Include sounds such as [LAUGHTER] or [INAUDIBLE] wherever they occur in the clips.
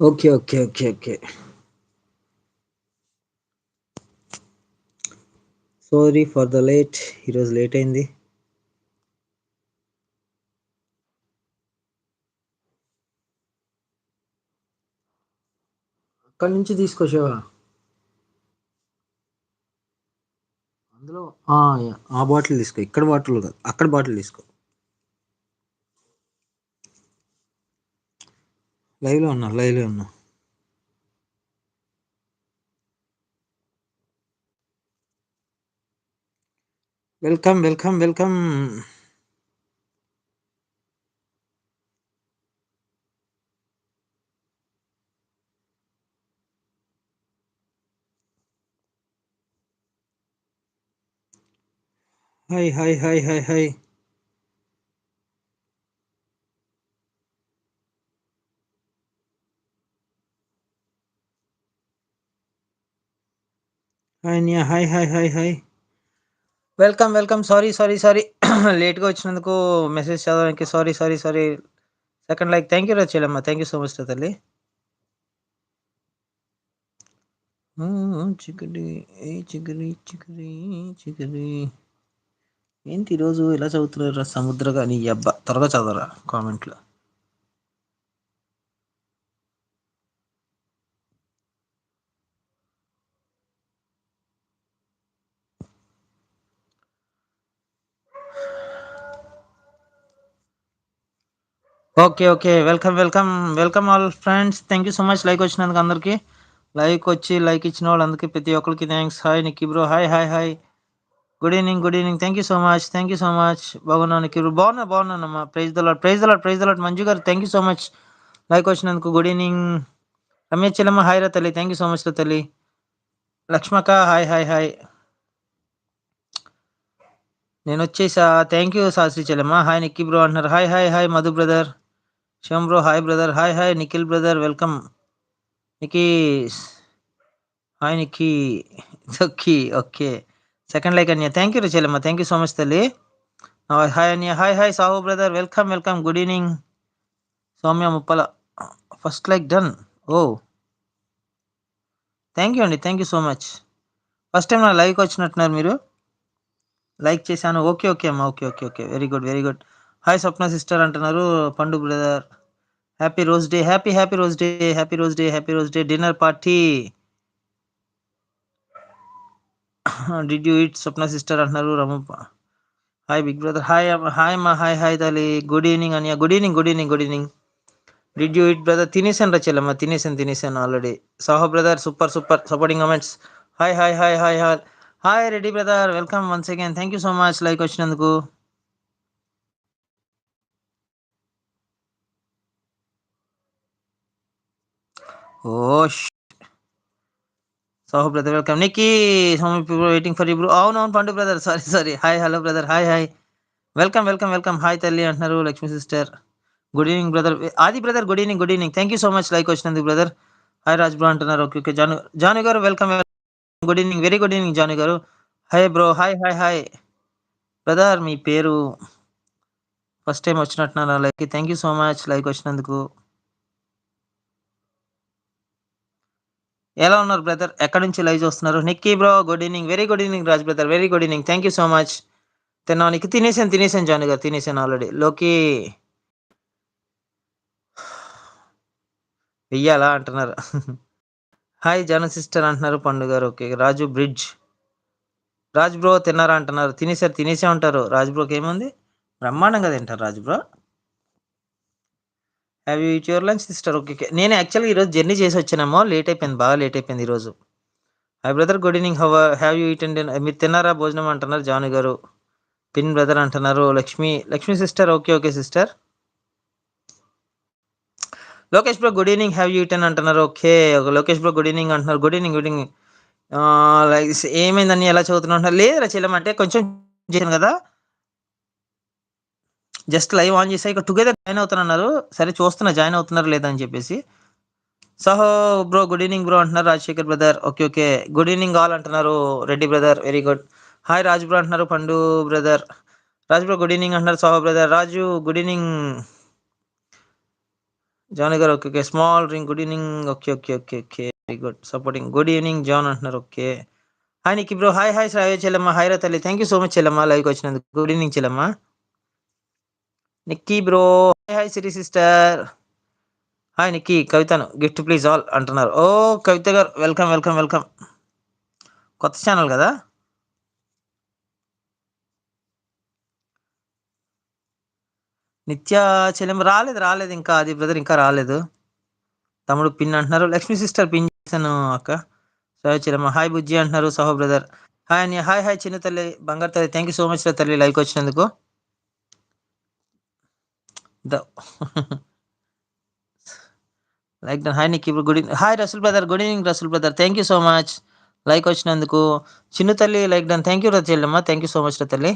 Okay. Okay. Okay. Okay. Sorry for the late. ఈరోజు late అయింది. అక్కడి నుంచి తీసుకొచ్చావా అందులో ఆ! ఆ బాటిల్ తీసుకో. ఇక్కడ బాటిల్ కాదు. అక్కడ బాటిల్ తీసుకో. లైవ్‌లో ఉన్నా. లైవ్‌లో ఉన్నా. Welcome. Welcome. Welcome. Hi. Hi. Hi. Hi. Hi. ఆయన hi. Hi. Hi. Hi. Welcome. Welcome. Sorry. Sorry. Sorry. లేట్‌గా వచ్చినందుకు మెసేజ్ చదవడానికి sorry. Sorry. Sorry. Second like thank you రా థ్యాంక్ యూ సో మచ్ తల్లి. Mm-hmm, చిగురి ఏ చిగురి చిగురి చిగురి ఏంటి ఈరోజు ఇలా చదువుతున్నారు సముద్ర కానీ అబ్బా త్వరగా చదవరా కామెంట్‌లో. Okay. Okay. Welcome. Welcome. Welcome all friends. Thank you so much like వచ్చినందుకు అందరికీ లైక్ వచ్చి లైక్ ఇచ్చిన వాళ్ళందరికీ ప్రతి ఒక్కరికి thanks hi Nikki bro. Hi. Hi. Hi. Good evening good evening. Thank you so much. Thank you so much. బాగున్నాను Nikki bro. బాగున్నా. బాగున్నానమ్మా. Praise the praise the praise the lord Manju garu thank you so much. Like వచ్చినందుకు good evening. Ramesh చెల్లమ్మ hi రా తల్లి. Thank you so much రా తల్లి. లక్ష్మక hi. Hi. Hi. నేను వచ్చేసా థ్యాంక్ యూ సాశ్రీ చెల్లమ్మ హాయ్ నిక్కీ బ్రో అంటున్నారు. Hi. Hi. Hi Madhu brother. Shivam bro hi brother. Hi. Hi Nikhil brother welcome. Niki hi Nikki. Okay. Okay. Second like Anya. Thank you రచలమ్మ thank you so much తల్లి. Hi Anya. Hi. Hi Sahu brother. Welcome. Welcome. Good evening Soumya Muppala. First like done. Oh thank you అండి. Thank you so much. First time నా like వచ్చినట్టున్నారు మీరు. Like చేశాను. Okay. Okay అమ్మా. Okay. Okay. Okay. Very good. Very good. Hi Swapna sister అంటున్నారు. Pandu brother. Happy rose day. Happy happy rose day. Happy rose day. Happy rose day. Dinner party. Did you it Swapna sister అంటున్నారు. Ramappa. Hi big brother. Hi అమ్మ. Hi అమ్మా. Hi. Hi తల్లి. Good evening అని good evening good evening. Good evening. Did you it brother? తినేసాను రా చెల్లెమ్మ. తినేసాను. తినేసాను already. Saho brother super. Super. Supporting comments hi. Hi. Hi. Hi. Hi. Hi Reddy brother. Welcome once again. Thank you so much like వచ్చినందుకు. ఓష్ Sahu brother welcome. Nikki సోమి people waiting for you అవును అవును Pandu brother. Sorry. Sorry. Hi. Hello brother. Hi. Hi. Welcome. Welcome. Welcome. Hi తల్లి అంటున్నారు Lakshmi sister. Good evening brother. Adi brother good evening good evening thank you so much like వచ్చినందుకు brother. Hi Raj bro అంటున్నారు. Okay. Okay. Janu Janu garu welcome. Good evening. Very good evening Janu garu. Hi bro. Hi. Hi. Hi. Brother మీ పేరు first time వచ్చినట్టున్నారు like thank you so much like వచ్చినందుకు. ఎలా ఉన్నారు brother? ఎక్కడి నుంచి live చూస్తున్నారు? Nikki bro good evening very good evening Raj brother. Very good evening thank you so much. తిన్నానికి తినేసాను. తినేసాను జాను గారు. తినేసాను ఆల్రెడీ. లోకి వెయ్యాలా అంటున్నారు. [LAUGHS] హాయ్ జాను సిస్టర్ అంటున్నారు Panduga garu. Okay. Raju bridge. Raj bro తిన్నారా అంటున్నారు. తినేసారు. తినేసే ఉంటారు. రాజ్ బ్రోకి ఏముంది? బ్రహ్మాండంగా తింటారు Raj bro. Have you eat your lunch sister. Okay. Okay. నేను యాక్చువల్‌గా ఈరోజు జర్నీ చేసి వచ్చానేమో లేట్ అయిపోయింది. బాగా లేట్ అయిపోయింది ఈరోజు. Hi brother good evening how have you eat and మీరు తిన్నారా భోజనం అంటున్నారు జాను గారు. పిన్ బ్రదర్ అంటున్నారు. Lakshmi Lakshmi sister. Okay. Okay sister. Lokesh bro good evening have you eaten అంటున్నారు. Okay. Lokesh bro good evening అంటున్నారు. Good evening good evening like ఏమైందని ఎలా చదువుతున్నా అంటున్నారు. లేదురా చెల్లెమ్మ అంటే కొంచెం చేశాను కదా! జస్ట్ లైవ్ ఆన్ చేసా. ఇక టుగెదర్ జాయిన్ అవుతానన్నారు. సరే చూస్తున్నా జాయిన్ అవుతున్నారు లేదా అని చెప్పేసి. Saho bro good evening bro అంటున్నారు Rajasekhar brother. Okay. Okay. Good evening all అంటున్నారు Reddy brother. Very good. Hi Raju bro అంటున్నారు Pandu brother. Raju bro good evening అంటున్నారు Saho brother. Raju good evening. John garu okay okay small ring good evening okay okay okay okay very good supporting good evening John అంటున్నారు okay hi Nikki bro hi hi Shravya చెల్లమ్మ hi రా తల్లి thank you so much చెల్లమ్మ లైవ్కి వచ్చినందుకు good evening చెల్లమ్మ Nikki bro. Hi hi city sister. Hi Nikki. కవితను. Gift please all అంటున్నారు. ఓ Kavitha garu welcome welcome welcome. కొత్త channel కదా? నిత్య రాలేదు రాలేదు ఇంకా. అది బ్రదర్ ఇంకా రాలేదు. తమ్ముడు పిన్ అంటున్నారు. లక్ష్మీ సిస్టర్ పిన్ చేశాను అక్క. శ్రావ్య చెల్లెమ్మ. హాయ్ బుజ్జి అంటున్నారు. సహో బ్రదర్. హాయ్ అని హాయ్ హాయ్ చిన్న తల్లి. బంగారు తల్లి. థ్యాంక్ యూ సో మచ్ తల్లి. లైక్ వచ్చినందుకు. Like done hi Nick good evening. Hi Rasool brother good evening Rasool brother. Thank you so much like వచ్చినందుకు. చిన్న తల్లి లైక్ డన్ థ్యాంక్ యూ చెల్లెమ్మ థ్యాంక్ యూ సో మచ్ తల్లి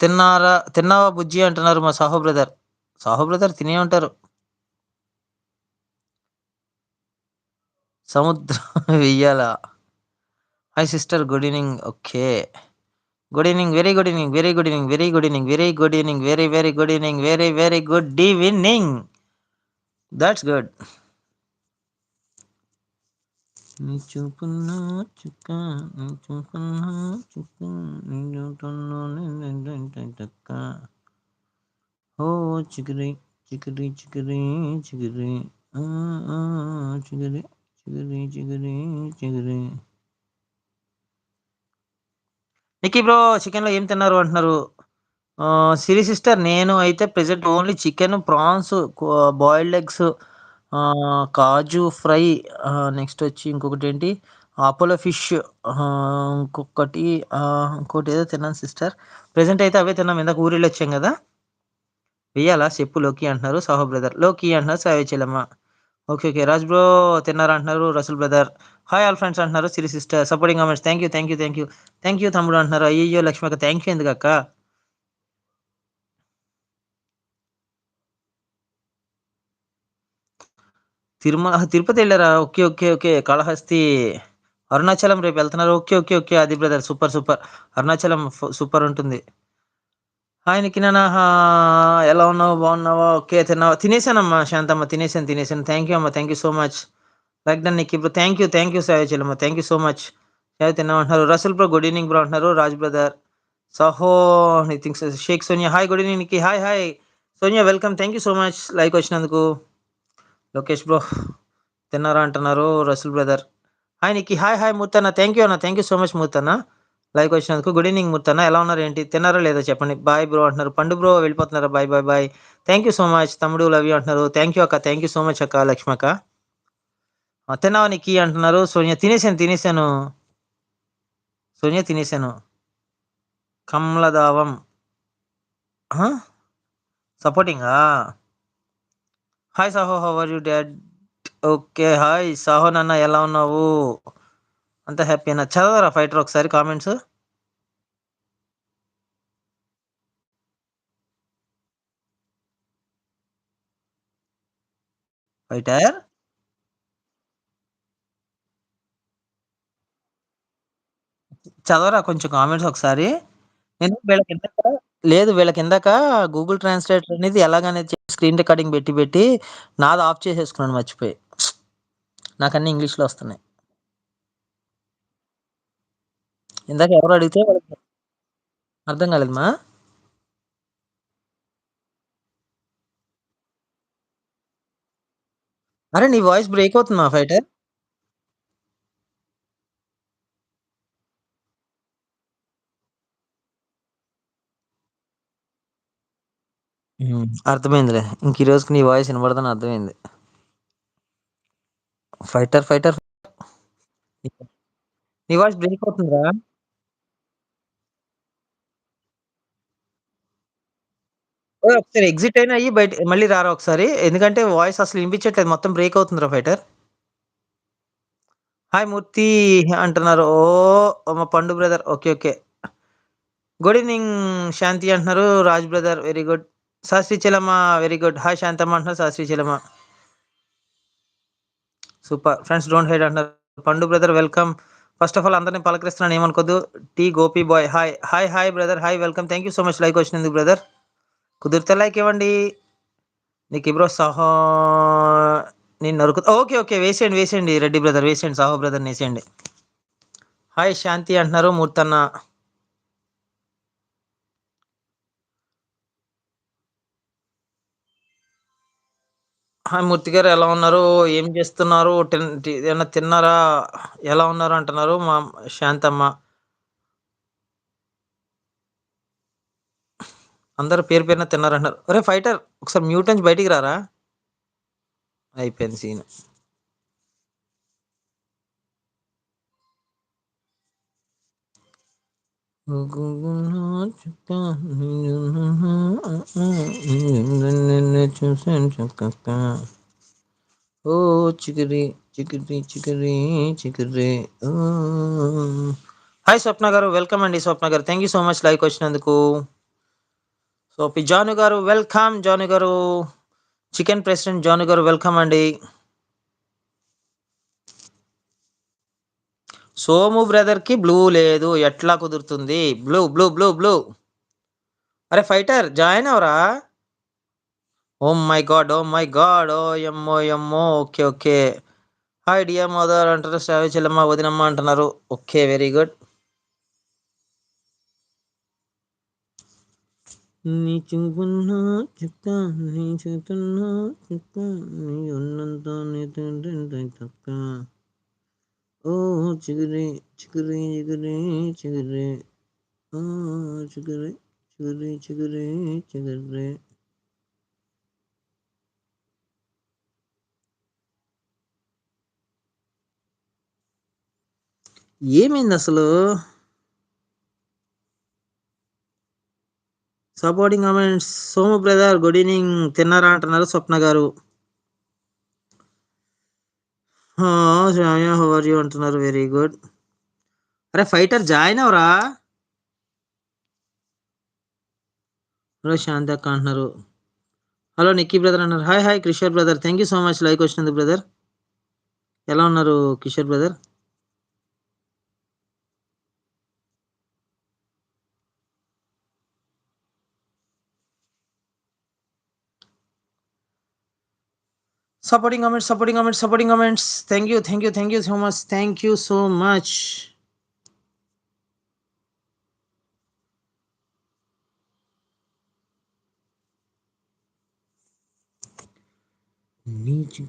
తిన్నారా తిన్నావా బుజ్జి అంటున్నారు మా సాహో బ్రదర్. సాహో బ్రదర్ తినే ఉంటారు. సముద్రం వెయ్యాల? Hi sister good evening okay good evening very good evening very good evening very good evening very good evening very very good evening very very good evening that's good నీ చూపున్న చుక్క నీ చూపున్న చుక్క నీ చూపున్న నిన్నెంటక్క ఓ చిగిరి చిగిరి చిగిరి చిగిరి ఆ, ఆ, చిగిరి చిగిరి చిగిరి చిగిరి నిక్కీ బ్రో చికెన్లో ఏం తిన్నారు అంటున్నారు? సిరి సిస్టర్ నేను అయితే present only chicken prawns boiled eggs kaju fry next వచ్చి ఇంకొకటి ఏంటి? అపోలో ఫిష్ ఇంకొకటి ఇంకోటి ఏదో తిన్నాను సిస్టర్. ప్రెసెంట్ అయితే అవే తిన్నాం ఇందాక ఊరిలో వచ్చాం కదా? వెయ్యాలా? చెప్పు లోకి అంటున్నారు సాహో బ్రదర్. లోకి అంటున్నారు సాయి చెల్లమ్మ ఓకే ఓకే. రాజ్ బ్రో తిన్నారు అంటున్నారు Rasool brother. Hi all friends అంటున్నారు Siri sister. Supporting comments thank you thank you thank you thank you తమ్ముడు అంటున్నారు. అయ్యో లక్ష్మి అక్క థ్యాంక్ యూ ఎందుకు అక్క? తిరుమల తిరుపతి వెళ్ళారా? Okay okay okay. Kalahasti Arunachalam రేపు వెళ్తున్నారు. Okay okay okay. అది brother super super. Arunachalam super ఉంటుంది. హాయ్ నికినా ఎలా ఉన్నావు? బాగున్నావా? ఓకే తిన్నావా? తినేసానమ్మా శాంతమ్మ తినేసాను తినేసాను. థ్యాంక్ యూ అమ్మా thank you so much like done Nick ఇప్పుడు thank you thank you Sai Chellamma. Thank you so much Sai తిన్నాం అంటున్నారు Rasool bro good evening bro అంటున్నారు. రాజ్ బ్రదర్ సహో think Shaik Sonia. Hi good evening Nikki. Hi hi Sonia welcome thank you so much like వచ్చినందుకు. Lokesh bro తిన్నారా అంటున్నారు Rasool brother. Hi Nikki hi hi మూర్తన్న. Thank you అన్న. Thank you so much మూర్తన్న. Like వచ్చినందుకు good evening మూర్తన్న ఎలా ఉన్నారు? ఏంటి? తిన్నారా లేదా చెప్పండి. బాయ్ బ్రో అంటున్నారు. పండు bro వెళ్ళిపోతున్నారా? Bye bye bye. Thank you so much. తమ్ముడు లవ్ యూ అంటున్నారు. థ్యాంక్ యూ అక్క. థ్యాంక్ యూ సో మచ్ అక్క లక్ష్మక్క అక్క. తిన్నావా నీకు అంటున్నారు? సోనియా తినేసాను తినేసాను. సోనియా తినేసాను. కమలదావం. సపోర్టింగా? Hi Saho how are you dad? Okay hi Saho నాన్న ఎలా ఉన్నావు? అంత హ్యాపీ అన్న. చదవరా ఫైటర్ ఒకసారి కామెంట్స్? ఫైటర్? చదవరా కొంచెం కామెంట్స్ ఒకసారి? నేను వీళ్ళకి ఇందాక లేదు వీళ్ళకి ఇందాక గూగుల్ ట్రాన్స్లేటర్ అనేది ఎలాగనేది స్క్రీన్ రికార్డింగ్ పెట్టి పెట్టి నాది ఆఫ్ చేసేసుకున్నాను మర్చిపోయి. నాకు అన్ని ఇంగ్లీష్లో వస్తున్నాయి. ఇందాక ఎవరు అడిగితే వాళ్ళకి అర్థం కాలేదమ్మా? అరే నీ వాయిస్ బ్రేక్ అవుతుందా ఫైటర్ అర్థమైందిలే. ఇంక ఈ రోజుకి నీ వాయిస్ వినబడదని అర్థమైంది. ఫైటర్ ఫైటర్ నీ వాయిస్ బ్రేక్ అవుతుందిరా. ఒకసారి ఎగ్జిట్ అయినా అయ్యి బయట మళ్ళీ రారా ఒకసారి? ఎందుకంటే వాయిస్ అసలు వినిపించట్లేదు. మొత్తం బ్రేక్ అవుతుందిరా ఫైటర్ హాయ్ మూర్తి అంటున్నారు. ఓ మా Pandu brother okay okay good evening Shanti అంటున్నారు. Raj brother very good Shastri చెలమ్మ very good hi Shantamma అంటున్నారు. శాస్త్రి చెలమ్మ సూపర్ ఫ్రెండ్స్ డోంట్ హైడ్ అంటున్నారు. Pandu brother welcome first of all అందరిని పలకరిస్తున్నాను ఏమనుకోద్దు. T Gopi bye hi hi hi brother hi welcome thank you so much like వచ్చినందుకు brother కుదిరితే like ఇవ్వండి. నీకు ఇబ్రో సహో నేను నరుకు ఓకే ఓకే వేసేయండి వేసేయండి రెడ్డి బ్రదర్ వేసేయండి సాహో బ్రదర్ వేసేయండి. హాయ్ శాంతి అంటున్నారు మూర్తన్న. హాయ్ మూర్తి గారు ఎలా ఉన్నారు? ఏం చేస్తున్నారు? టెన్ ఏమన్నా తిన్నారా? ఎలా ఉన్నారు అంటున్నారు మా శాంతమ్మ. అందరు పేరు పేరున తిన్నారంటారు ఒరే ఫైటర్ ఒకసారి మ్యూట్ నుంచి బయటికి రారా? అయిపోయింది సీన్. చూసాను చక్క ఓ చికిరి చికిరి చికిరి చికిరి. హాయ్ స్వప్న గారు. వెల్కమ్ అండి స్వప్న గారు. Thank you so much like వచ్చినందుకు. సో జాను గారు వెల్కమ్. జాను గారు చికెన్ ప్రెసిడెంట్ జాను గారు వెల్కమ్ అండి. సోము బ్రదర్కి బ్లూ లేదు. ఎట్లా కుదురుతుంది? Blue blue blue blue. అరే ఫైటర్ జాయిన్ అవరా? Oh my god oh my god. ఓ ఎమ్మో ఎమ్మో okay okay. Hi dear mother అంటారు శ్రావి చెల్లమ్మ వదినమ్మ అంటున్నారు. Okay very good. నీ చూపున్నా చెక్క నీ చేతున్నా చెక్క నీ ఉన్నంత నీ తండ్రి తక్క ఓ చిగురి చిగురి చిగురి చిగురి. ఓ చిగురి చిగురి చిగురి చిగురి. ఏమైంది అసలు supporting comments Somu brother good evening. తిన్నారా అంటున్నారు స్వప్న గారు. హవర్ యూ అంటున్నారు. Very good. అరే ఫైటర్ జాయిన్ అవరా హలో శాంతి అక్క అంటున్నారు. హలో నిక్కీ బ్రదర్ అన్నారు. Hi hi Kishore brother. Thank you so much. Like వచ్చినందుకు బ్రదర్. ఎలా ఉన్నారు Kishore brother? supporting comments, supporting comments, supporting comments. Thank you, thank you, thank you so much. Thank you so much. Need you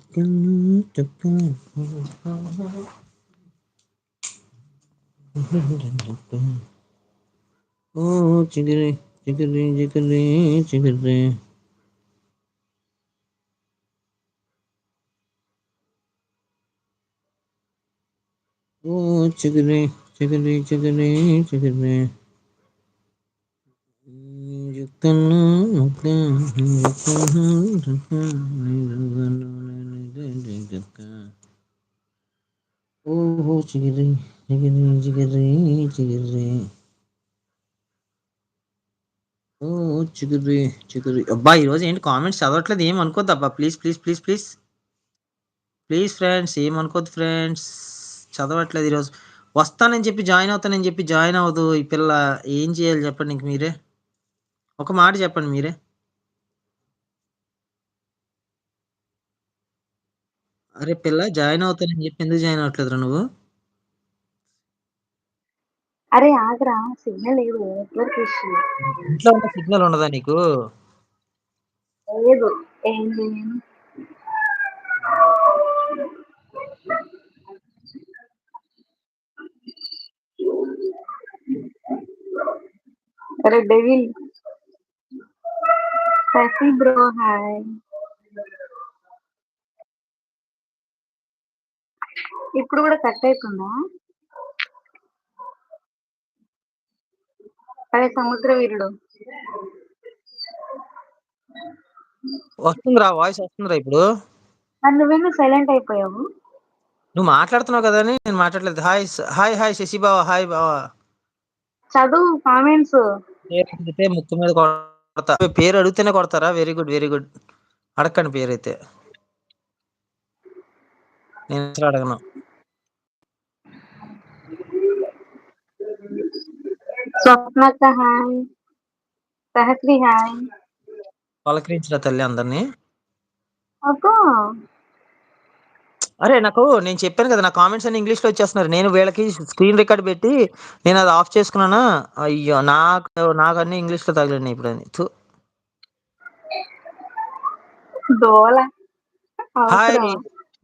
Oh. ఓ చిగిరి చిగిరి చిగిరి చిగిరి. జుక్కను ముక్క ఓహో చిగిరి చిగిరి చిగిరి చిగిరి. ఓ చిగురి చిగురి. అబ్బా ఈరోజు ఏంటి కామెంట్స్ చదవట్లేదు? ఏం అనుకోద్దు అబ్బా. Please please please please. Please friends ఏం అనుకోద్దు ఫ్రెండ్స్? చదవట్లేదు ఈరోజు. వస్తానని చెప్పి జాయిన్ అవుతానని చెప్పి జాయిన్ అవ్వదు. ఈ పిల్ల ఏం చేయాలి చెప్పండి ఇంక మీరే. ఒక మాట చెప్పండి మీరే. అరే పిల్ల జాయిన్ అవుతానని చెప్పి ఎందుకు జాయిన్ అవ్వట్లేదురా నువ్వు? అరే ఆగరా సిగ్నల్ లేదు. Network issue. ఇంట్లో ఉన్న సిగ్నల్ ఉండదా నీకు? లేదు. ఏం చేయను అరే డెవిల్ శశి బ్రో హాయ్ ఇప్పుడు కూడా కట్ అవుతుందా అరే సముద్ర వీరుడు వస్తుందిరా వాయిస్ వస్తుందిరా ఇప్పుడు. మరి నువ్వేమో సైలెంట్ అయిపోయావు? నువ్వు మాట్లాడుతున్నావు కదా అని నేను మాట్లాడలేదు. హాయ్ హాయ్ హాయ్ శశి బావ హాయ్ బావా. చదువు కామెంట్స్ పేరు అడిగితే ముక్కు మీద కొడతా. పేరు అడిగితేనే కొడతారా? వెరీ గుడ్ వెరీ గుడ్ అడగండి పేరు అయితే నేను అసలు అడగను. స్వప్నక్క హాయ్. సహస్రి హాయ్. పలకరించిన తల్లి అందరినీ. అబ్బా! అరే నాకు నేను చెప్పాను కదా నా కామెంట్స్ అన్ని ఇంగ్లీష్లో వచ్చేస్తున్నారు నేను వీళ్ళకి స్క్రీన్ రికార్డ్ పెట్టి నేను అది ఆఫ్ చేసుకున్నానా? అయ్యో నాకు నాకు అన్ని ఇంగ్లీష్లో తగిలినాయి ఇప్పుడు అని హాయ్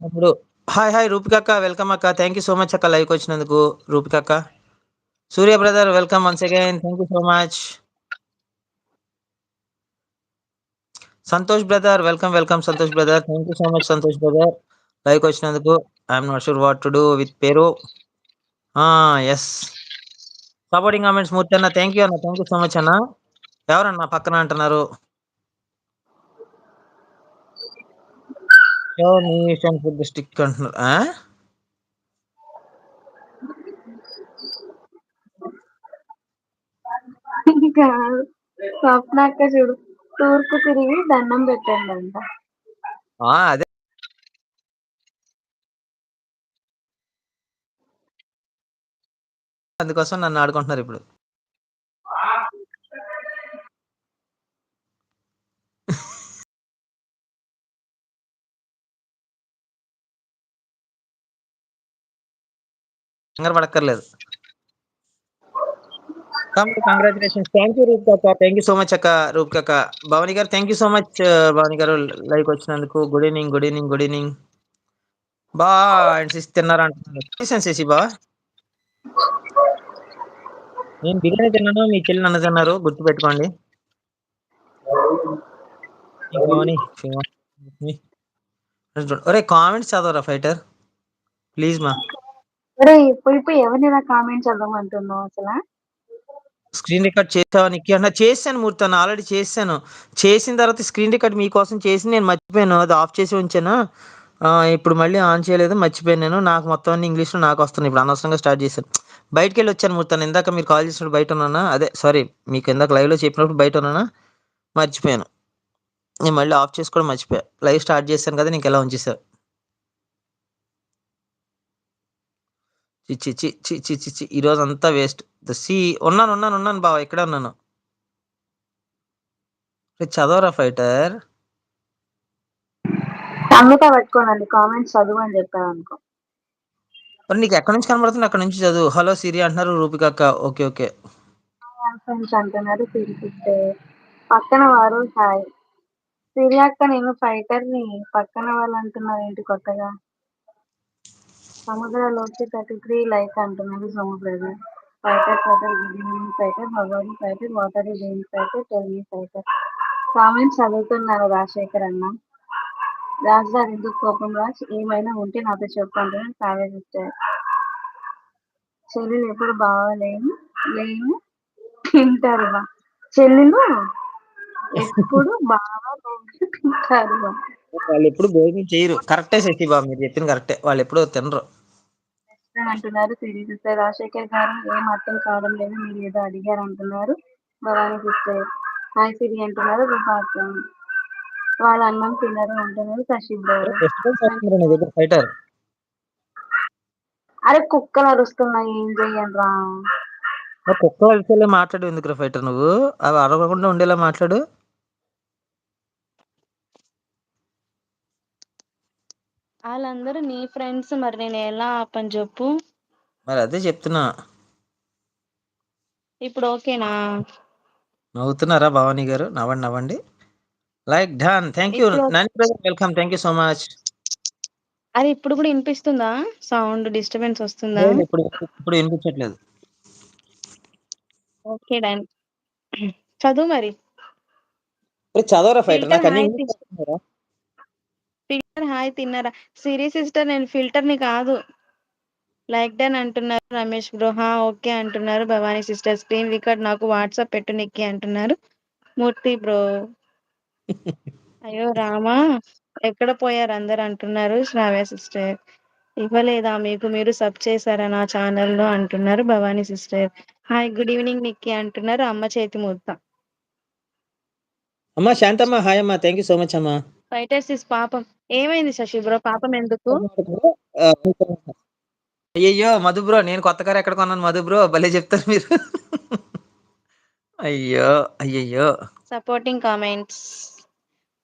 ఇప్పుడు హాయ్ హాయ్ రూపిక అక్క వెల్కమ్ అక్క. థ్యాంక్ యూ సో మచ్ అక్క లైక్ వచ్చినందుకు రూపిక అక్క. Surya brother welcome once again thank you so much Santosh brother welcome welcome Santosh brother thank you so much Santosh brother like వచ్చినందుకు I'm not sure what to do with పేరు yes supporting comments Murthy అన్న thank you అన్న thank you so much అన్న. ఎవరన్నా పక్కన అంటున్నారు? Food stick అంటున్నారు. స్వప్నాక్క చూడు తూర్పు తిరిగి దండం పెట్టండి అంట అదే అందుకోసం నన్ను ఆడుకుంటున్నారు ఇప్పుడు. కంగారు పడక్కర్లేదు. కంగ్రాచులేషన్స్ థ్యాంక్ యూ రూప్ అక్క. థ్యాంక్ యూ సో మచ్ అక్క రూప్ అక్క. భవని గారు thank you so much Bhavani గారు లైక్ వచ్చినందుకు. Good evening good evening good evening బా అండ్ సిస్ తిన్నారా అంటున్నారు శశి బా. నేను బిర్యానీ తిన్నాను మీ చెల్లి నన్ను తిన్నారు గుర్తు పెట్టుకోండి ఒరే కామెంట్స్ చదవరా ఫైటర్ ప్లీజ్ మా. అరే పోయి పోయి ఎవరిని నా కామెంట్ చదవమంటున్నావు అసలు? స్క్రీన్ రికార్డ్ చేసావా నిక్కి అన్న చేశాను మూర్తి అన్న ఆల్రెడీ చేశాను. చేసిన తర్వాత స్క్రీన్ రికార్డ్ మీకోసం చేసి నేను మర్చిపోయాను. అది ఆఫ్ చేసి ఉంచాను? ఇప్పుడు మళ్ళీ ఆన్ చేయలేదు మర్చిపోయాను నేను. నాకు మొత్తం అన్ని ఇంగ్లీష్లో నాకు వస్తుంది ఇప్పుడు అనవసరంగా స్టార్ట్ చేశాను. బయటికి వెళ్ళి వచ్చాను మూర్తి. ఇందాక మీరు కాల్ చేసినప్పుడు బయట ఉన్నానా? అదే సారీ మీకు ఇందాక లైవ్లో చెప్పినప్పుడు బయట ఉన్నానా? మర్చిపోయాను. నేను మళ్ళీ ఆఫ్ చేసుకోవడం మర్చిపోయా. లైవ్ స్టార్ట్ చేశాను కదా నీకు ఎలా ఉంచేసా చి చి చి చి చి. చి చి ఈరోజు అంతా వేస్ట్ ద సి ఉన్నాను ఉన్నాను ఉన్నాను బావ ఇక్కడ ఉన్నాను. చదవరా ఫైటర్ అమ్మిత పట్టుకోనండి కామెంట్స్ చదువు అని చెప్పాను అనుకో మరి నీకు ఎక్కడి నుంచి కనబడుతుంది? అక్కడ నుంచి చదువు. హలో సిరి అంటున్నారు రూపిక అక్క. Okay okay. ఫ్రెండ్స్ అంటున్నారు సిరిపిస్తే పక్కన వారు హాయ్. సిరియాక్క నేను ఫైటర్ని పక్కన వాళ్ళు అంటున్నారు ఏంటి కొత్తగా? సముద్రలోకి థర్టీ త్రీ లైక్ అంటున్నారు Samudra fighter fighter good fighter Bhagwan fighter water doing fighter tell me fighter. Comments చదువుతున్నారు రాజశేఖర్ అన్న. రాజ్ గారు ఎందుకు కోపం రాజ్ ఏమైనా ఉంటే నాతో చెప్పంటున్నాను కావ్య సిస్టర్ చెల్లెలు ఎప్పుడు బాగలేను లేను తింటారు బా చెల్లెలు ఎప్పుడు బాగా తింటారు బా వాళ్ళు ఎప్పుడు భోజనం చేయరు. కరెక్టే శశి బాబు మీరు చెప్పింది కరెక్టే. వాళ్ళు ఎప్పుడు తినరు. అంటున్నారు. సిరి. సిస్టర్ రాజశేఖర్ గారు ఏం అర్థం కావడం లేదు. మీరు ఏదో అడిగారు అంటున్నారు భవానీ సిస్టర్. హాయ్ సిరి అంటున్నారు. రూపాత్రం వాళ్ళ అన్నం తినరు అంటున్నారు దగ్గర ఫైటర్ అరే కుక్కలు అరుస్తున్నాయి ఏం చెయ్యను రా మరి కుక్క వలసలే మాట్లాడు ఎందుకు ఫైటర్ నువ్వు? అవి అరవకుండా ఉండేలా మాట్లాడు. వాళ్ళందరూ నీ ఫ్రెండ్స్ మరి నేను ఎలా ఆపని చెప్పు. మరి అదే చెప్తున్నా. ఇప్పుడు ఓకేనా? నవ్వుతున్నారా భవానీ గారు? నవ్వండి నవ్వండి. Like done thank you. Nani brother welcome. Thank you so much. అది ఇప్పుడు కూడా వినిపిస్తుందా? సౌండ్ డిస్టర్బెన్స్ వస్తుందా? ఇప్పుడు ఇప్పుడు వినిపించట్లేదు. Okay done. చదువు మరి. చదవరా ఫైటర్? నాకు అన్ని. ఫిల్టర్ హాయ్ తిన్నారా? సిరీ సిస్టర్ నేను ఫిల్టర్ని కాదు. లైక్ డన్ అంటున్నారు రమేష్ బ్రో. హా ఓకే అంటున్నారు భవానీ సిస్టర్. స్క్రీన్ రికార్డ్ నాకు వాట్సాప్ పెట్టు నిక్కి అంటున్నారు. మూర్తి బ్రో. అయ్యో రామా ఎక్కడ పోయారు అందరు అంటున్నారు శ్రావ్య సిస్టర్. ఇవ్వలేదా మీకు? మీరు సబ్ చేశారా నా ఛానల్లో అంటున్నారు Bhavani sister. Hi good evening Nikki అంటున్నారు అమ్మ చేతి ముద్ద అమ్మా శాంతమ్మ హాయ్ అమ్మా థ్యాంక్ యూ సో మచ్ అమ్మా. ఫైటర్స్ ఇస్ పాపం. ఏమైంది శశి బ్రో? పాపం ఎందుకు? అయ్యయ్యో మధు బ్రో నేను కొత్త కారు ఎక్కడ కొన్నాను? మధు బ్రో భలే చెప్తారు మీరు. అయ్యో అయ్యయ్యో. Supporting comments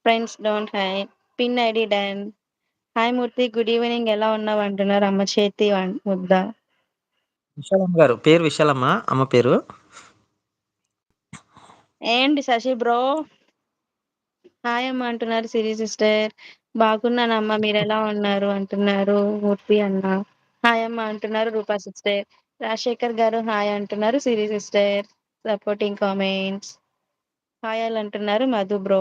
friends don't high pin ID done hi Murthy good evening ఎలా ఉన్నావు అంటున్నారు అమ్మ చేతి ముద్ద. విశాలమ్మ గారు పేరు విశాలమ్మ అమ్మ పేరు? ఏంటి శశి బ్రో? హాయ్ అమ్మ అంటున్నారు సిరి సిస్టర్. బాగున్నానమ్మా మీరు ఎలా ఉన్నారు అంటున్నారు మూర్తి అన్న. హాయ్ అమ్మ అంటున్నారు రూపా సిస్టర్. రాజశేఖర్ గారు హాయ్ అంటున్నారు Siri sister. Supporting comments hi అని అంటున్నారు Madhu bro.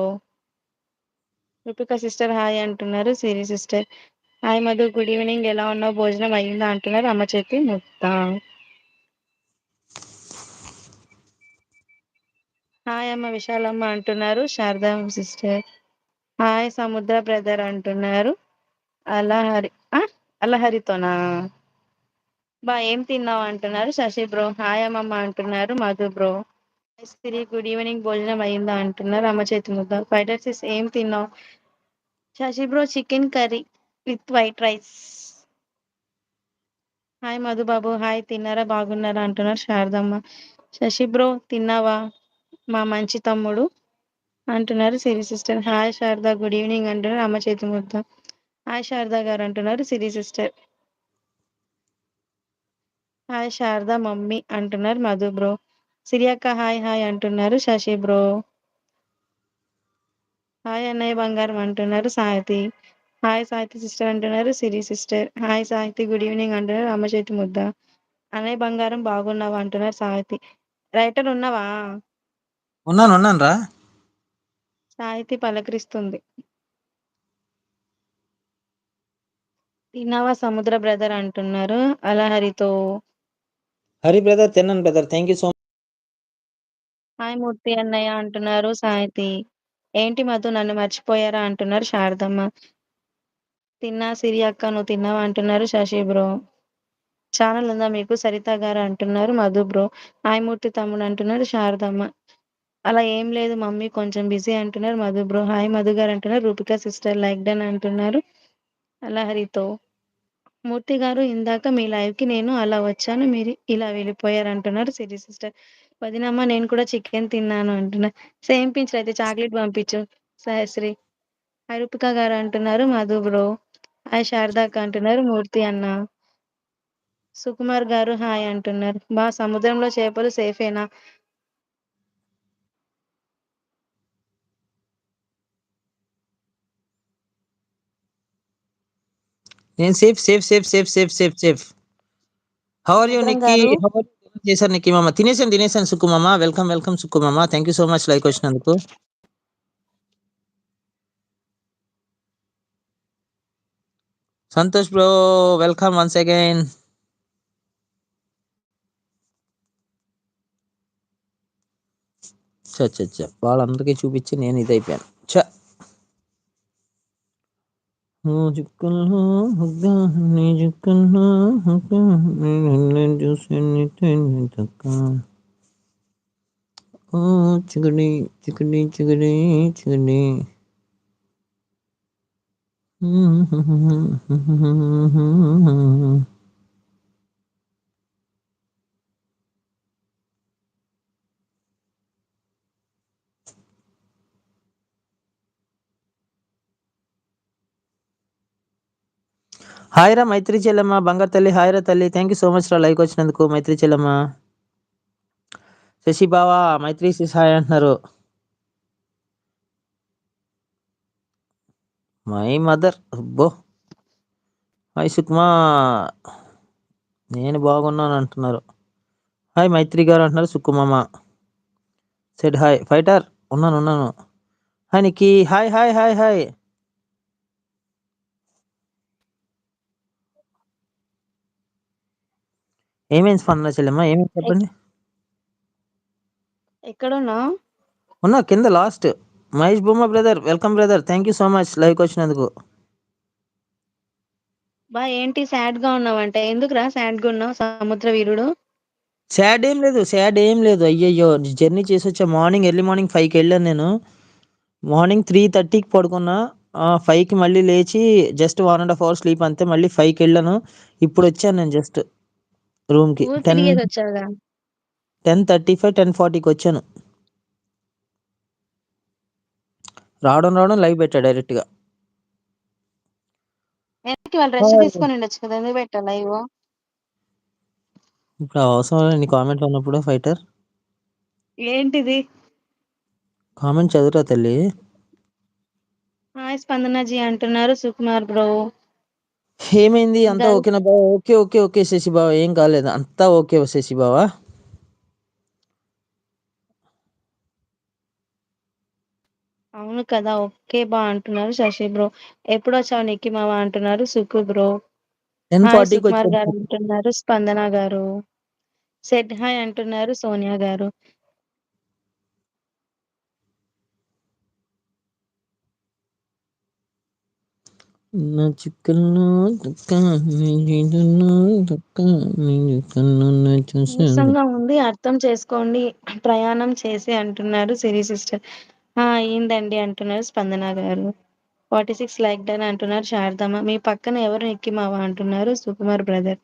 Roopika sister hi అంటున్నారు Siri sister. Hi Madhu good evening. ఎలా ఉన్నావు? భోజనం అయ్యిందా అంటున్నారు అమ్మ చేతి ముద్ద హాయ్ అమ్మ విశాలమ్మ అంటున్నారు Sharada sister. Hi Samudra brother అంటున్నారు. అలహరి ఆ? అలహరితోనా? బా ఏం తిన్నావు అంటున్నారు శశి బ్రో. హాయ్ అమ్మమ్మ అంటున్నారు Madhu bro. Siri good evening భోజనం అయిందా అంటున్నారు అమ్మ చేతి ముద్ద. ఫ్రైడ్ రైస్ ఏం తిన్నావు? Sashi bro chicken curry with white rice hi Madhubabu hi తిన్నారా? బాగున్నారా? అంటున్నారు శారదమ్మ. శశి బ్రో తిన్నావా? మా మంచి తమ్ముడు అంటున్నారు Siri sister hi Sharada. Good evening అంటున్నారు. అమ్మ చేతి ముద్ద. హాయ్ శారదా గారు అంటున్నారు Siri sister hi Sharada mummy అంటున్నారు మధు బ్రో సిరి అక్క హాయ్ హాయ్ అంటున్నారు. శశి బ్రో. హాయ్ అన్నయ్య బంగారం అంటున్నారు. సాహితి. హాయ్ సాహితి సిస్టర్ అంటున్నారు. Siri sister. Hi Sahithi good evening అంటున్నారు. అమ్మ చేతి ముద్ద. అన్నయ్య బంగారం బాగున్నావా అంటున్నారు సాహితి. రైటర్ ఉన్నావా? ఉన్నాను ఉన్నాను రా. సాహితి పలకరిస్తుంది. తిన్నావా సముద్ర బ్రదర్ అంటున్నారు. అలహరితో. హరి బ్రదర్ తిన్నాను brother. Thank you so hi Murthy అన్నయ్య అంటున్నారు. సాయితి. ఏంటి మధు నన్ను మర్చిపోయారా అంటున్నారు శారదమ్మ. తిన్నా సిరి అక్క నువ్వు తిన్నావా అంటున్నారు శశి బ్రో. ఛానల్ ఉందా మీకు? సరిత గారు అంటున్నారు మధు బ్రో. హాయ్ మూర్తి తమ్ముడు అంటున్నారు శారదమ్మ. అలా ఏం లేదు మమ్మీ కొంచెం బిజీ అంటున్నారు మధు బ్రో. హాయ్ మధు గారు అంటున్నారు రూపిక సిస్టర్ లైక్ డన్ అంటున్నారు అలహరితో మూర్తి గారు ఇందాక మీ లైవ్కి నేను అలా వచ్చాను మీరు ఇలా వెళ్ళిపోయారు అంటున్నారు సిరి సిస్టర్. వదినమ్మ నేను కూడా చికెన్ తిన్నాను అంటున్నా. సేమ్ పించ్ అయితే చాక్లెట్ పంపించు. సహశ్రీ హాయ్ రూపిక గారు అంటున్నారు మధు బ్రో. హాయ్ శారదాక అంటున్నారు మూర్తి అన్న. సుకుమార్ గారు హాయ్ అంటున్నారు. బా సముద్రంలో చేపలు సేఫేనా? నేను safe safe safe safe safe safe safe. How are you Nikki చేశారు నీకు మామ. తినేసాను తినేసాను సుక్కుమామ welcome welcome సుక్కుమామ thank you so much like వచ్చినందుకు. Santosh bro welcome once again చ చ వాళ్ళందరికీ చూపించి నేను ఇది అయిపోయాను చ Oh, chickadee, chickadee, chickadee, chickadee. Mm-hmm. ఓ రా మైత్రి చెల్లమ్మ బంగారు తల్లి. హాయ్రా తల్లి. థ్యాంక్ యూ సో మచ్ రా లైక్ వచ్చినందుకు మైత్రి చెల్లమ్మ. శశి బావా మైత్రి సిస్ హాయ్ అంటున్నారు. మై మదర్ అబ్బో. హాయ్ సుకుమా. నేను బాగున్నాను అంటున్నారు. హాయ్ మైత్రి గారు అంటున్నారు సుకుమమ్మ సెడ్ హాయ్ ఫైటర్ ఉన్నాను ఉన్నాను. హాయ్ నీకి హాయ్ హాయ్ హాయ్ హాయ్ ఏమేమి స్పందన చెల్లెమ్మ? ఏమేమి చెప్పండి? ఎక్కడున్నా? ఉన్నా కింద లాస్ట్. మహేష్ బొమ్మ brother welcome brother. Thank you so much లైవ్కి వచ్చినందుకు. బా ఏంటి? సాడ్గా ఉన్నావంటే. ఎందుకురా సాడ్గా ఉన్నావు సముద్ర వీరుడు? సాడ్ ఏం లేదు సాడ్ ఏం లేదు. అయ్యయ్యో జర్నీ చేసి వచ్చా మార్నింగ్ ఎర్లీ మార్నింగ్ ఫైవ్కి వెళ్ళాను నేను. మార్నింగ్ త్రీ థర్టీకి పడుకున్నా. ఫైవ్కి మళ్ళీ లేచి just one and half hour sleep అంతే మళ్ళీ ఫైవ్కి వెళ్ళాను. ఇప్పుడు వచ్చాను నేను జస్ట్ రూమ్కి ఊరు ten ten thirty five ten ఫార్టీకి వచ్చాను. రావడం రావడం లైవ్ పెట్టా డైరెక్ట్గా. వాళ్ళు రెస్ట్ తీసుకొని ఉండొచ్చు కదా ఎందుకు పెట్టాలి లైవ్? ఇప్పుడు అవసరం నీ కామెంట్ ఉన్నప్పుడు ఫైటర్. ఏంటిది? కామెంట్ చదువురా తల్లి. హాయ్ స్పందనజీ అంటున్నారు సుకుమార్ బ్రో. ఏమైంది? అంతా ఓకేనా బావ? ఓకే ఓకే ఓకే శశి బావ ఏం కాలేదు. అంతా ఓకే శశి బావ. అవును కదా ఓకే బా అంటున్నారు శశి బ్రో. ఎప్పుడు వచ్చావు నిక్కి మామ అంటున్నారు సుకు బ్రో? టెన్ హాయ్ ఫార్టీకి సుకుమార్ గారు వచ్చాను అంటున్నారు స్పందన గారు. సెట్ హాయ్ అంటున్నారు సోనియా గారు. నా నీ నీ నా ఉంది అర్థం చేసుకోండి. ప్రయాణం చేసి అంటున్నారు సిరి సిస్టర్. ఆ అయిందండి అంటున్నారు స్పందన గారు. ఫార్టీ సిక్స్ లైక్ డన్ అంటున్నారు శారదమ్మ. మీ పక్కన ఎవరు ఎక్కిమావా మావ అంటున్నారు Sukumar brother.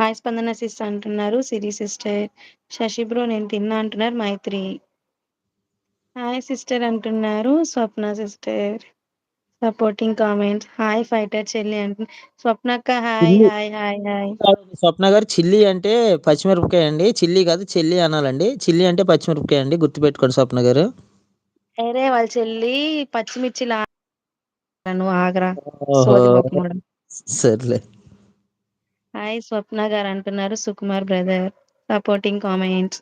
Hi Spandana sis అంటున్నారు సిరి సిస్టర్. శశి బ్రో నేను తిన్నా అంటున్నారు మైత్రి. హాయ్ సిస్టర్ అంటున్నారు Swapna sister. Supporting comment hi fighter చెల్లి అంటు స్వప్నక్క హాయ్ చిల్లి హాయ్ హాయ్ హాయ్ కాదు స్వప్న గారు చిల్లి అంటే పచ్చిమిరపకాయ అండి. చిల్లి కాదు చెల్లి అనాలండి. చిల్లి అంటే పచ్చిమిరపకాయ అండి. గుర్తుపెట్టుకోండి స్వప్న గారు అరే వాళ్ళ చెల్లి పచ్చిమిర్చి లా నువ్వు ఆగరా. ఓహో. సోది మొక్కముడం సర్లే. హాయ్ స్వప్న గారు అంటున్నారు Sukumar brother supporting comments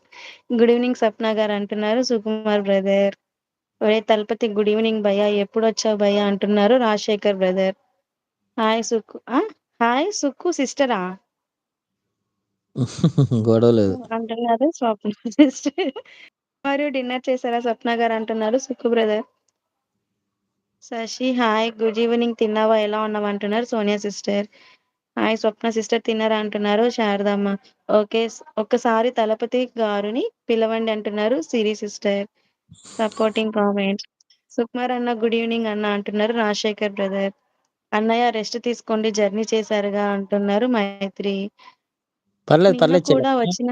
good evening Swapna గారు అంటున్నారు సుకుమార్ బ్రదర్ ఒరే తలపతి గుడ్ ఈవినింగ్ భయ్య ఎప్పుడు వచ్చావు భయ్య? అంటున్నారు Rajasekhar brother. Hi Sukku? Hi Sukku సిస్టరా? [LAUGHS] గొడవ లేదు. అంటున్నారు స్వప్న సిస్టర్. మరియు డిన్నర్ చేశారా? స్వప్న గారు అంటున్నారు Sukku brother. Sashi hi good evening తిన్నావా? ఎలా ఉన్నావు? అంటున్నారు Sonia sister. Hi Swapna sister తిన్నారా? అంటున్నారు శారదమ్మ. ఓకే ఒక్కసారి తలపతి గారుని పిలవండి అంటున్నారు Siri sister. Supporting comment Sukumar అన్న గుడ్ ఈవినింగ్ అన్న అంటున్నారు రాజశేఖర్ బ్రదర్ అన్నయ్య రెస్ట్ తీసుకోండి జర్నీ చేశారుగా అంటున్నారు మైత్రి. పర్లేదు నిన్న పర్లేదు కూడా వచ్చిన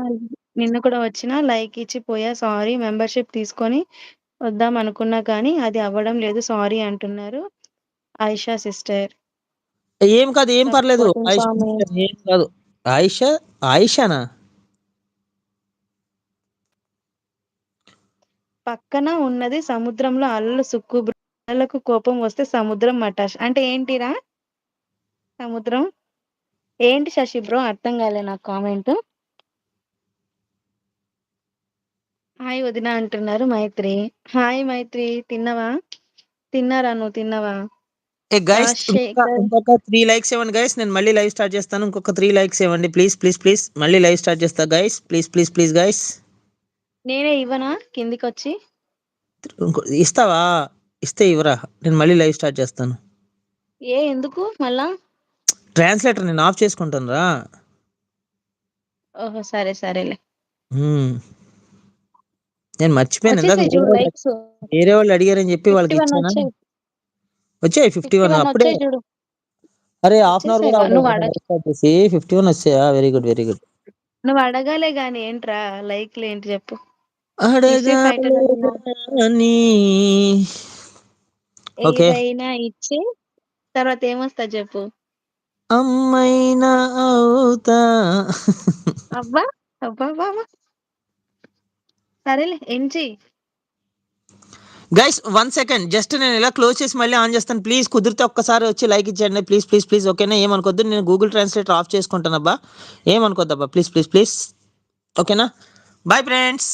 నిన్న కూడా వచ్చిన లైక్ ఇచ్చి పోయా సారీ మెంబర్షిప్ తీసుకొని వద్దాం అనుకున్నా కానీ అది అవ్వడం లేదు సారీ అంటున్నారు ఆయిషా సిస్టర్ ఏం కాదు ఏం పర్లేదు. ఏం కాదు. ఆయిషా ఆయిషానా? పక్కన ఉన్నది సముద్రంలో అలలు సుక్కు. అలలకు కోపం వస్తే సముద్రం మటాష్ అంటే ఏంటిరా? సముద్రం? ఏంటి శశి బ్రో? అర్థం కాలే నాకు కామెంట్. హాయ్ వదిన అంటున్నారు మైత్రి. హాయ్ మైత్రి తిన్నవా? తిన్నారా నువ్వు? తిన్నవా? ఏ గైస్ రాజశేఖర్ ఇంకొక త్రీ లైక్స్ ఇవ్వండి గైస్ నేను మళ్ళీ లైవ్ స్టార్ట్ చేస్తాను. ఇంకొక త్రీ లైక్స్ ఇవ్వండి. ప్లీజ్ ప్లీజ్ ప్లీజ్ మళ్ళీ లైవ్ స్టార్ట్ చేస్తా guys please please please guys నేనే ఇవ్వనా? కిందికి వచ్చి ఇస్తావా? ఇస్తే ఇవ్వరా? నేను మళ్ళీ లైవ్ స్టార్ట్ చేస్తాను. ఏ ఎందుకు? మళ్ళా? ట్రాన్స్లేటర్ నేను ఆఫ్ చేసుకుంటాను రా ఓహో సరే సరేలే. నేను మర్చిపోయాను ఇందాక వచ్చేసాయి వేరే వాళ్ళు- లైక్స్ వేరే వాళ్ళు అడిగారని చెప్పి వాళ్ళకి ఫిఫ్టీ వన్ ఇచ్చానా? వచ్చాయి. వచ్చాయి ఫిఫ్టీ వన్ అప్పుడే. వచ్చాయి చూడు. అరే హాఫ్ అన్ అవర్ కూడా నువ్వు అడగ స్టార్ట్ చేసి ఫిఫ్టీ వన్ వచ్చాయా? వెరీ గుడ్ వెరీ గుడ్ నువ్వు అడగాలే గాని ఏంట్రా? లైక్లు ఏంటి చెప్పు. అడిగినా ఓకే. ఏదైనా ఇచ్చి తర్వాత ఏమొస్తా చెప్పు. అమ్మైనా అవుతా. అబ్బా అబ్బా బాబా సరేలే ఎంచి గైస్ వన్ సెకండ్ జస్ట్ నేను ఇలా క్లోజ్ చేసి మళ్ళీ ఆన్ చేస్తాను. ప్లీజ్ కుదిరితే ఒక్కసారి వచ్చి లైక్ ఇచ్చేయండి. ప్లీజ్ ప్లీజ్ ప్లీజ్ ఓకేనా? ఏమనుకోద్దు? నేను గూగుల్ ట్రాన్స్లేటర్ ఆఫ్ చేసుకుంటానబ్బా. ఏమనుకోద్దబ్బా? ప్లీజ్ ప్లీజ్ ప్లీజ్ ఓకేనా? Bye friends